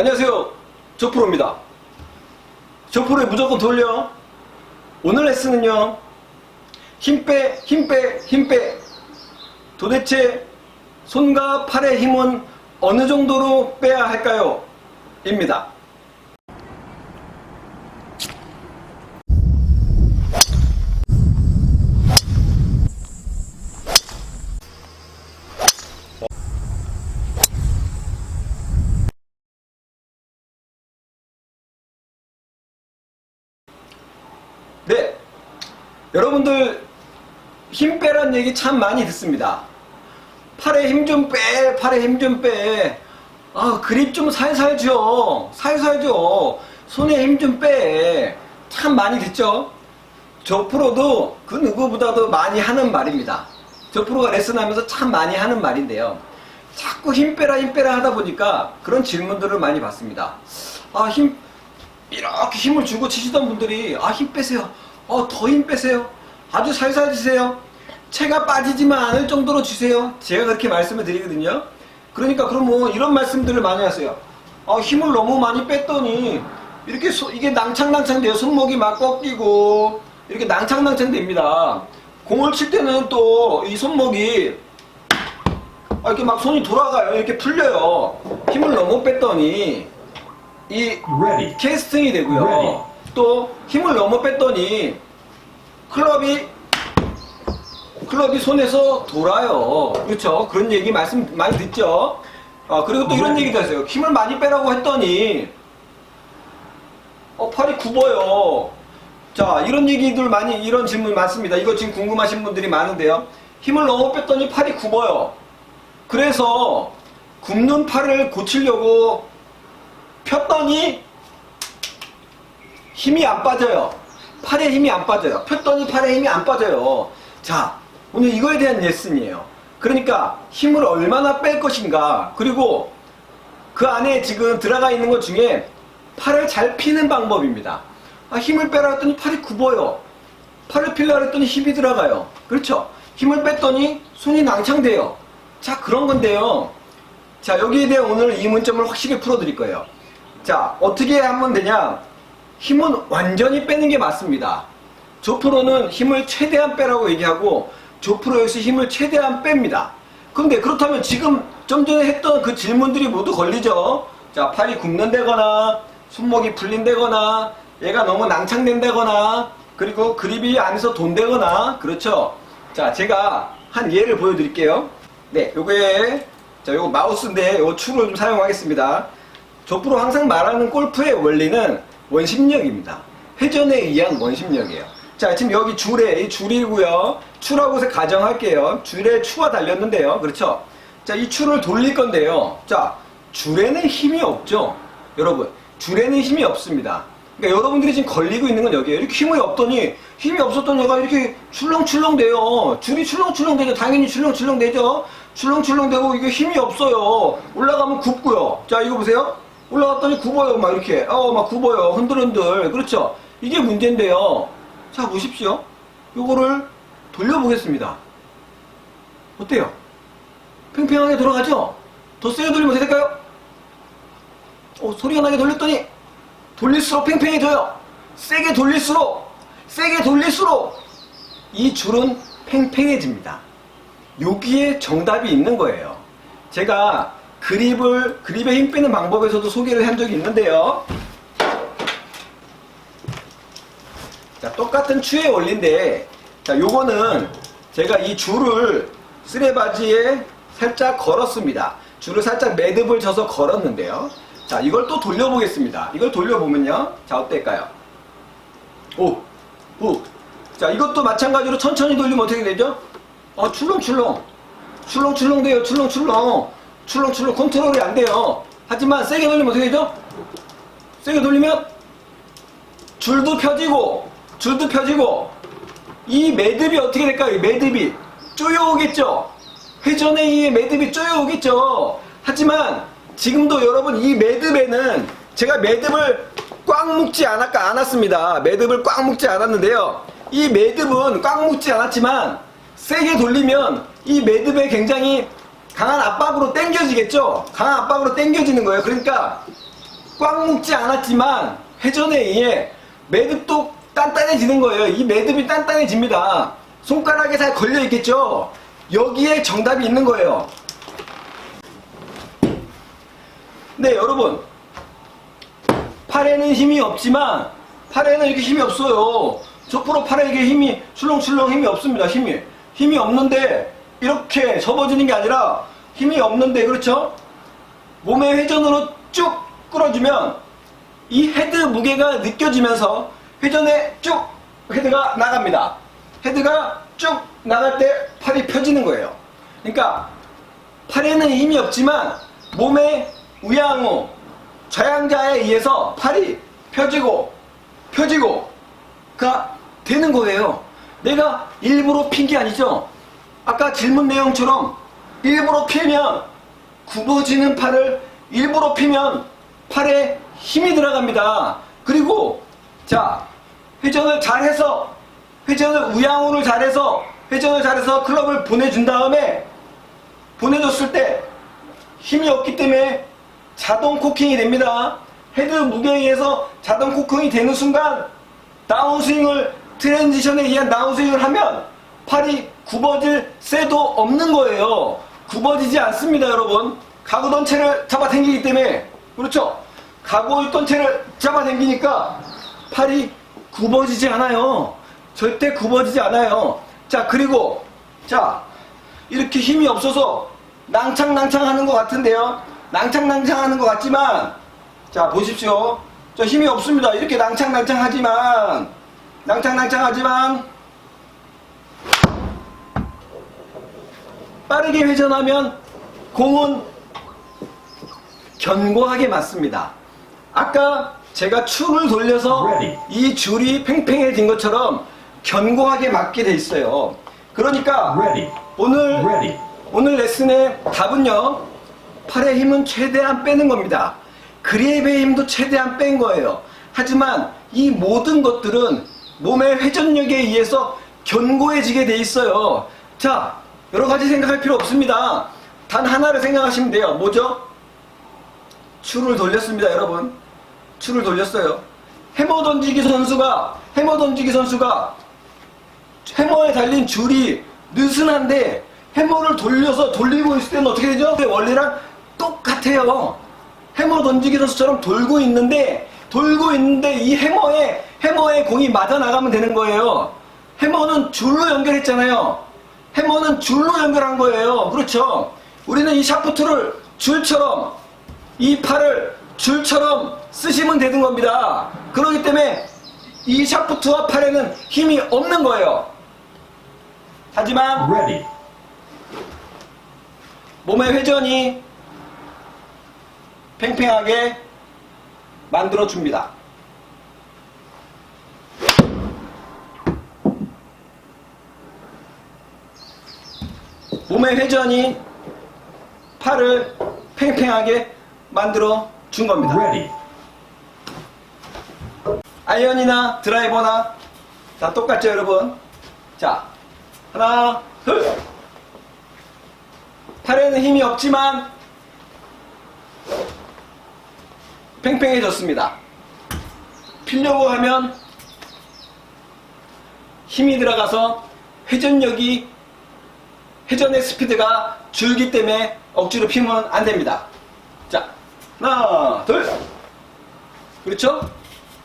안녕하세요. 조프로입니다. 조프로에 무조건 돌려. 오늘 레슨은요. 힘 빼, 힘 빼, 힘 빼. 도대체 손과 팔의 힘은 어느 정도로 빼야 할까요? 입니다. 네. 여러분들 힘 빼란 얘기 참 많이 듣습니다. 팔에 힘 좀 빼, 팔에 힘 좀 빼. 아, 그립 좀 살살 줘. 살살 줘. 손에 힘 좀 빼. 참 많이 듣죠? 저 프로도 그 누구보다도 많이 하는 말입니다. 저 프로가 레슨하면서 참 많이 하는 말인데요. 자꾸 힘 빼라, 힘 빼라 하다 보니까 그런 질문들을 많이 받습니다. 아, 힘, 이렇게 힘을 주고 치시던 분들이 아 힘 빼세요. 어 더 힘 빼세요. 아주 살살 주세요. 체가 빠지지만 않을 정도로 주세요. 제가 그렇게 말씀을 드리거든요. 그러니까 그럼 뭐 이런 말씀들을 많이 하세요. 아 힘을 너무 많이 뺐더니 이렇게 소- 이게 낭창낭창 돼요. 손목이 막 꺾이고 이렇게 낭창낭창 됩니다. 공을 칠 때는 또 이 손목이 아, 이렇게 막 손이 돌아가요. 이렇게 풀려요. 힘을 너무 뺐더니 이. 캐스팅이 되고요. 또 힘을 너무 뺐더니 클럽이 클럽이 손에서 돌아요. 그렇죠? 그런 얘기 말씀 많이 듣죠? 아, 그리고 또 이런 Ready. 얘기도 하세요. 힘을 많이 빼라고 했더니 어, 팔이 굽어요. 자, 이런 얘기들 많이 이런 질문 많습니다. 이거 지금 궁금하신 분들이 많은데요. 힘을 너무 뺐더니 팔이 굽어요. 그래서 굽는 팔을 고치려고 폈더니 힘이 안 빠져요. 팔에 힘이 안 빠져요. 폈더니 팔에 힘이 안 빠져요. 자, 오늘 이거에 대한 레슨이에요. 그러니까 힘을 얼마나 뺄 것인가. 그리고 그 안에 지금 들어가 있는 것 중에 팔을 잘 피는 방법입니다. 아, 힘을 빼라 했더니 팔이 굽어요. 팔을 필라 했더니 힘이 들어가요. 그렇죠? 힘을 뺐더니 손이 낭창돼요. 자, 그런 건데요. 자, 여기에 대한 오늘 이 문점을 확실히 풀어드릴 거예요. 자, 어떻게 하면 되냐? 힘은 완전히 빼는 게 맞습니다. 조프로는 힘을 최대한 빼라고 얘기하고 조프로에서 힘을 최대한 뺍니다. 근데 그렇다면 지금 좀 전에 했던 그 질문들이 모두 걸리죠? 자, 팔이 굽는다거나 손목이 풀린다거나 얘가 너무 낭창된다거나 그리고 그립이 안에서 돈다거나 그렇죠? 자, 제가 한 예를 보여드릴게요. 네, 요게 자, 요거 마우스인데 요 추를 좀 사용하겠습니다. 조프로 항상 말하는 골프의 원리는 원심력입니다. 회전에 의한 원심력이에요. 자, 지금 여기 줄에, 이 줄이고요. 추라고 해서 가정할게요. 줄에 추가 달렸는데요. 그렇죠? 자, 이 추를 돌릴 건데요. 자, 줄에는 힘이 없죠? 여러분, 줄에는 힘이 없습니다. 그러니까 여러분들이 지금 걸리고 있는 건 여기에요. 이렇게 힘이 없더니, 힘이 없었던 얘가 이렇게 출렁출렁 돼요. 줄이 출렁출렁 되죠. 당연히 출렁출렁 되죠. 출렁출렁 되고 이게 힘이 없어요. 올라가면 굽고요. 자, 이거 보세요. 올라갔더니 굽어요. 막 이렇게. 어, 막 굽어요. 흔들흔들. 그렇죠? 이게 문제인데요. 자, 보십시오. 요거를 돌려보겠습니다. 어때요? 팽팽하게 돌아가죠? 더 세게 돌리면 어떻게 될까요? 어, 소리가 나게 돌렸더니 돌릴수록 팽팽해져요. 세게 돌릴수록 세게 돌릴수록 이 줄은 팽팽해집니다. 여기에 정답이 있는 거예요. 제가 그립을 그립에 힘 빼는 방법에서도 소개를 한 적이 있는데요. 자, 똑같은 추의 원리인데, 자, 요거는 제가 이 줄을 쓰레바지에 살짝 걸었습니다. 줄을 살짝 매듭을 져서 걸었는데요. 자, 이걸 또 돌려보겠습니다. 이걸 돌려보면요. 자, 어떨까요? 오, 오. 자, 이것도 마찬가지로 천천히 돌리면 어떻게 되죠? 어, 출렁출렁. 출렁출렁 돼요, 출렁출렁. 출렁출렁 컨트롤이 안 돼요. 하지만 세게 돌리면 어떻게 되죠? 세게 돌리면 줄도 펴지고 줄도 펴지고 이 매듭이 어떻게 될까요? 이 매듭이 쪼여오겠죠? 회전에 의해 매듭이 쪼여오겠죠? 하지만 지금도 여러분 이 매듭에는 제가 매듭을 꽉 묶지 않았까 않았습니다. 매듭을 꽉 묶지 않았는데요. 이 매듭은 꽉 묶지 않았지만 세게 돌리면 이 매듭에 굉장히 강한 압박으로 당겨지겠죠? 강한 압박으로 당겨지는 거예요. 그러니까 꽉 묶지 않았지만 회전에 의해 매듭도 단단해지는 거예요. 이 매듭이 단단해집니다. 손가락에 잘 걸려 있겠죠? 여기에 정답이 있는 거예요. 네, 여러분. 팔에는 힘이 없지만 팔에는 이렇게 힘이 없어요. 저프로 팔에 이게 힘이 출렁출렁 힘이 없습니다. 힘이 힘이 없는데 이렇게 접어지는 게 아니라 힘이 없는데 그렇죠? 몸의 회전으로 쭉 끌어주면 이 헤드 무게가 느껴지면서 회전에 쭉 헤드가 나갑니다. 헤드가 쭉 나갈 때 팔이 펴지는 거예요. 그러니까 팔에는 힘이 없지만 몸의 우양우 좌양자에 의해서 팔이 펴지고 펴지고가 되는 거예요. 내가 일부러 핀 게 아니죠. 아까 질문 내용처럼 일부러 피면 굽어지는 팔을 일부러 피면 팔에 힘이 들어갑니다. 그리고 자 회전을 잘해서 회전을 우양우를 잘해서 회전을 잘해서 클럽을 보내준 다음에 보내줬을 때 힘이 없기 때문에 자동 코킹이 됩니다. 헤드 무게에 의해서 자동 코킹이 되는 순간 다운스윙을 트랜지션에 의한 다운스윙을 하면 팔이 굽어질 새도 없는 거예요. 굽어지지 않습니다, 여러분. 가구던 채를 잡아당기기 때문에 그렇죠. 가고 있던 채를 잡아당기니까 팔이 굽어지지 않아요. 절대 굽어지지 않아요. 자, 그리고 자 이렇게 힘이 없어서 낭창낭창 하는 것 같은데요. 낭창낭창 하는 것 같지만, 자, 보십시오. 저 힘이 없습니다. 이렇게 낭창낭창 하지만, 낭창낭창 하지만, 빠르게 회전하면 공은 견고하게 맞습니다. 아까 제가 추를 돌려서. 이 줄이 팽팽해진 것처럼 견고하게 맞게 돼 있어요. 그러니까. 오늘. 오늘 레슨의 답은요. 팔의 힘은 최대한 빼는 겁니다. 그립의 힘도 최대한 뺀 거예요. 하지만 이 모든 것들은 몸의 회전력에 의해서 견고해지게 돼 있어요. 자, 여러 가지 생각할 필요 없습니다. 단 하나를 생각하시면 돼요. 뭐죠? 추를 돌렸습니다, 여러분. 추를 돌렸어요. 해머 던지기 선수가 해머 던지기 선수가 해머에 달린 줄이 느슨한데 해머를 돌려서 돌리고 있을 때는 어떻게 되죠? 그 원리랑 똑같아요. 해머 던지기 선수처럼 돌고 있는데 돌고 있는데 이 해머에 해머에 공이 맞아 나가면 되는 거예요. 해머는 줄로 연결했잖아요. 해머는 줄로 연결한 거예요. 그렇죠? 우리는 이 샤프트를 줄처럼 이 팔을 줄처럼 쓰시면 되는 겁니다. 그렇기 때문에 이 샤프트와 팔에는 힘이 없는 거예요. 하지만 Ready. 몸의 회전이 팽팽하게 만들어 줍니다. 몸의 회전이 팔을 팽팽하게 만들어 준 겁니다. Ready. 아이언이나 드라이버나 다 똑같죠 여러분 자 하나 둘 팔에는 힘이 없지만 팽팽해졌습니다 피려고 하면 힘이 들어가서 회전력이 회전의 스피드가 줄기 때문에 억지로 피면 안 됩니다 자 하나 둘 그렇죠?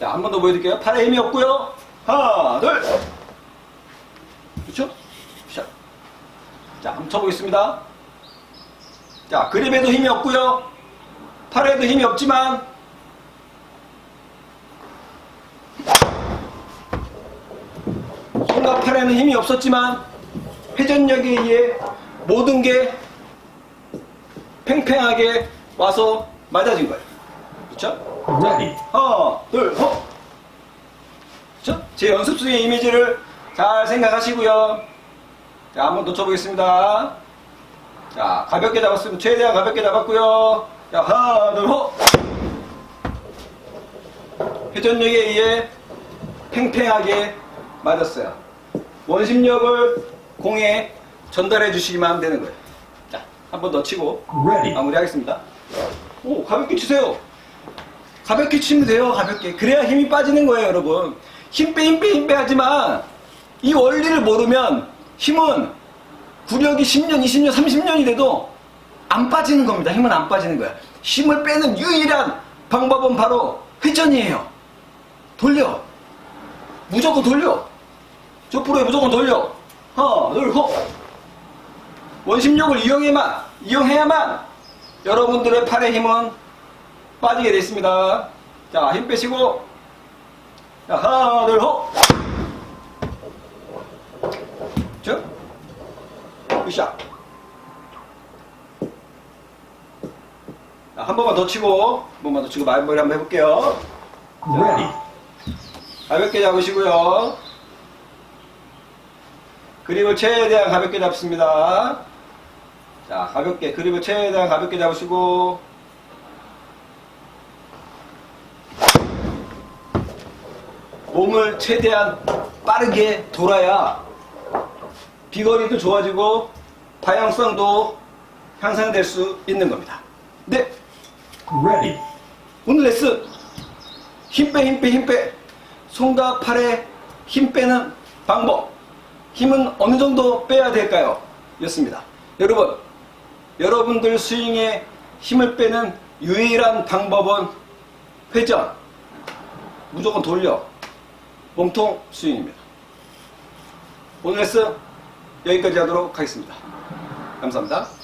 자, 한 번 더 보여드릴게요. 팔에 힘이 없고요. 하나, 둘. 그렇죠? 샷. 자, 한번 쳐보겠습니다. 자, 그립에도 힘이 없고요. 팔에도 힘이 없지만 손과 팔에는 힘이 없었지만 회전력에 의해 모든 게 팽팽하게 와서 맞아진 거예요. 그렇죠? Ready. 하나, 둘, 호! 그쵸? 제 연습 중의 이미지를 잘 생각하시고요. 자, 한번 더 쳐보겠습니다. 자, 가볍게 잡았으면 최대한 가볍게 잡았고요. 자, 하나, 둘, 호! 회전력에 의해 팽팽하게 맞았어요. 원심력을 공에 전달해 주시기만 하면 되는 거예요. 자, 한 번 더 치고 Ready. 마무리하겠습니다. 오, 가볍게 치세요. 가볍게 치면 돼요, 가볍게. 그래야 힘이 빠지는 거예요, 여러분. 힘 빼, 힘 빼, 힘 빼 하지만 이 원리를 모르면 힘은 구력이 10년, 20년, 30년이 돼도 안 빠지는 겁니다. 힘은 안 빠지는 거야. 힘을 빼는 유일한 방법은 바로 회전이에요. 돌려. 무조건 돌려. 저 프로에 무조건 돌려. 하나, 둘, 호. 원심력을 이용해만, 이용해야만 여러분들의 팔의 힘은 빠지게 됐습니다. 자, 힘 빼시고. 자, 하나, 둘, 호. 쭉. 굿샷. 자, 한 번만 더 치고, 한 번만 더 치고 마무리 한번 해볼게요. Ready. 가볍게 잡으시고요. 그립을 최대한 가볍게 잡습니다. 자, 가볍게, 그립을 최대한 가볍게 잡으시고. 몸을 최대한 빠르게 돌아야 비거리도 좋아지고 방향성도 향상될 수 있는 겁니다. 네, Ready. 오늘 레슨 힘 빼 힘 빼 힘 빼 손과 팔에 힘 빼는 방법 힘은 어느 정도 빼야 될까요? 였습니다. 여러분 여러분들 스윙에 힘을 빼는 유일한 방법은 회전. 무조건 돌려. 몸통 스윙입니다. 오늘 레슨 여기까지 하도록 하겠습니다. 감사합니다